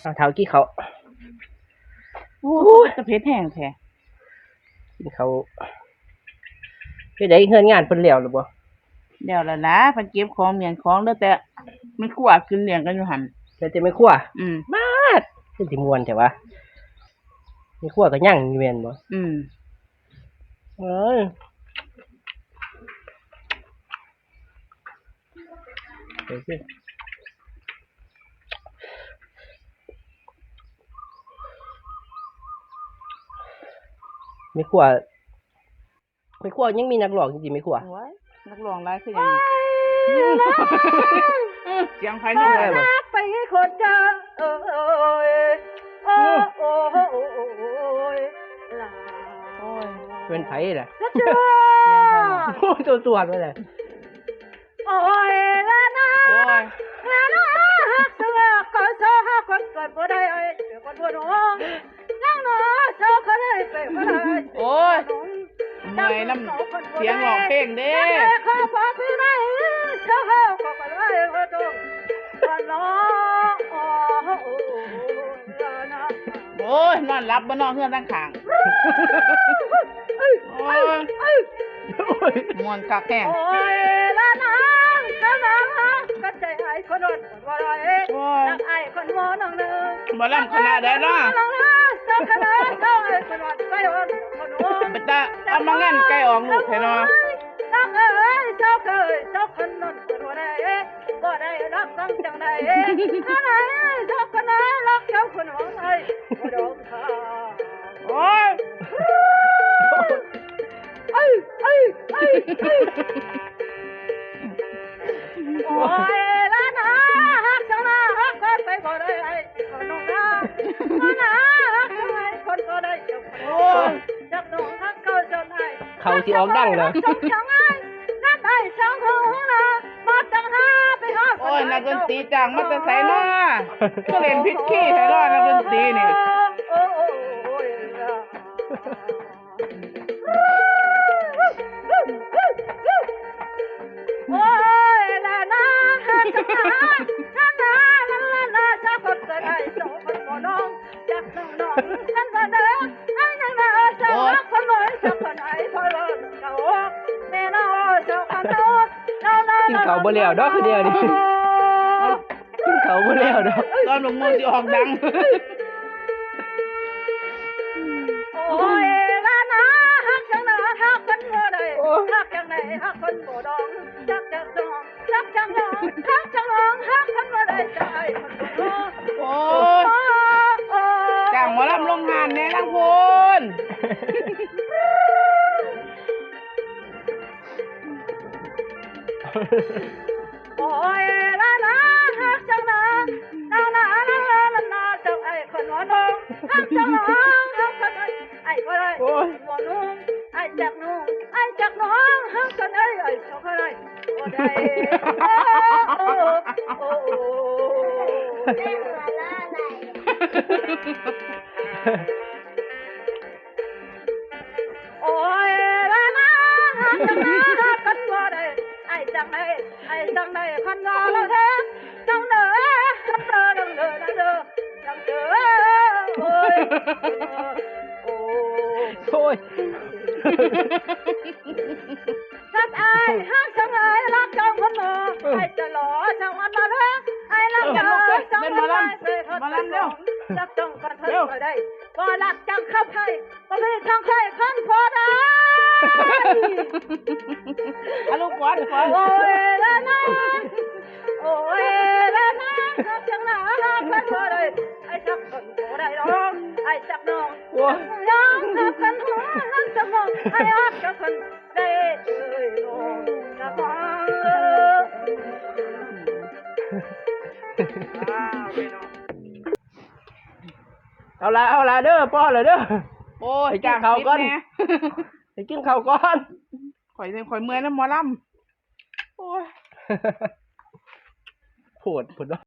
เอาเท้ากี้เขาโอ้ยจะเพชรแห้งแท้กินเขาเฮ็ดได้เฮือนงานเพิ่นแล้วหรือบ่เดี๋ยวละนะเพันเก็บของเมียนของแล้วแต่มันกลัวกินเลี้ยงกันอยู่หันแล้วแต่ไม่ครัวอืม มาดเป็นสิม่วนแต่ว่าไม่ครัวก็ยังอยู่แม่นบ่อืม เอ้ย เดี๋ยวสิไม่ครัวไม่ครัวยังมีนักร้องจริงๆไม่ครัวโอ้ยนักร้องร้ายคือหยังนี่เสียงไฟน้องเลยไปคนเจอเอ้ยโอ้โอ้โอ้ยลาโอ้ยเป็นไผล่ะจะเจอโอ้ยตัวตัวไปเลยโอ้ย คนบ่น้องนั่งนอโซก็ได้ไปบ่ได้โอ้ยเมื่อยน้ำเสียงร้องเพลงเด้ข้าพอคือได้โซฮักก็บ่ได้บ่ต้องบ่น้องโอ้ลานาโอ้ยนอนรับบ่นอนเฮือนตั้งขางโอ้ยมวนคักแห้งโอ้ยละนางละนางก็ ใจหายคนอดคนว่าไรโอ้ยรักไอ้คนมอนังเนื้อบ่ลำคณะได้เนาะนังเนื้อสักคณะเจ้าไอ้คนอดไปอดคนอดเป็นตาเอามางั้นใกล้ออกลูกแท้เนาะรักเอ้ยเจ้าเคยเจ้าคนนนคนว่าไรบ่ได้รักสังจังใดอะไรเจ้าคนนั้นรักเจ้าคนว่าไรบ่ดอกค่ะโอ้ยเอ้ยเอ้ยเอ้ย เขาสิออกดังเลยจักจังไอ้นั่นไอ้ช่างหูนะมาจังหาไปหาโอ้ยนักดน กินเขาวบ่แล้วดอกคือเดียวนี่กินเขาวบ่แล้วดอกตอนลงมือสิออกดัง โอ้ยละนะฮักจังนะฮักคนบ่ได้ฮักจังไหนฮักคนบ่ดองจักจักดองจักจังดองฮักจังดองฮักคนบ่ได้ใจคนบ่ดองโอ้โอ้ยยจ้างหมอลำโรงงานแน่ลังพูน โอ้ยละนะฮักจังนะนานาละละละนาเจ้าไอ้คนบ่ดองฮักจังนะฮักคนไอ้ไอ้บ่ จังไดไอ้จังไดคนบ่ละเด้อจังเด้อจังเด้อจังเด้อนะเด้อจังเด้อโอ้ยโอ้ยรักไอ้ฮักจังไอ้รักจังคนบ่ไอ้จะหล่อจังวันมาเด้อไอ้รักจังจังวันมาเด้อคนบ่รักจังกันเพิ่นบ่ได้บ่รักจังเข้าไผบ่มีทางใครคนพอได้ อะลูกก่อนก่อนโอ้ยละนะโอ้ยละนะฮักจังนะฮักกันบ่ได้ไอ้จักคนบ่ได้ดอกไอ้จักน้องโอ้ยยังฮักกันหัวฮักจังน้องไอ้ฮักจักคนได้เอ้ยน้องจักว่าเอาละเอาละเด้อป้อเลยเด้อโอ้ยไปกินจ้างข้าวก่อนผิดแไปกินข้าวก่อนข่อยเลยข่อยเมื่อยน้วหมอลำโอ้ย โผดผดเนาะ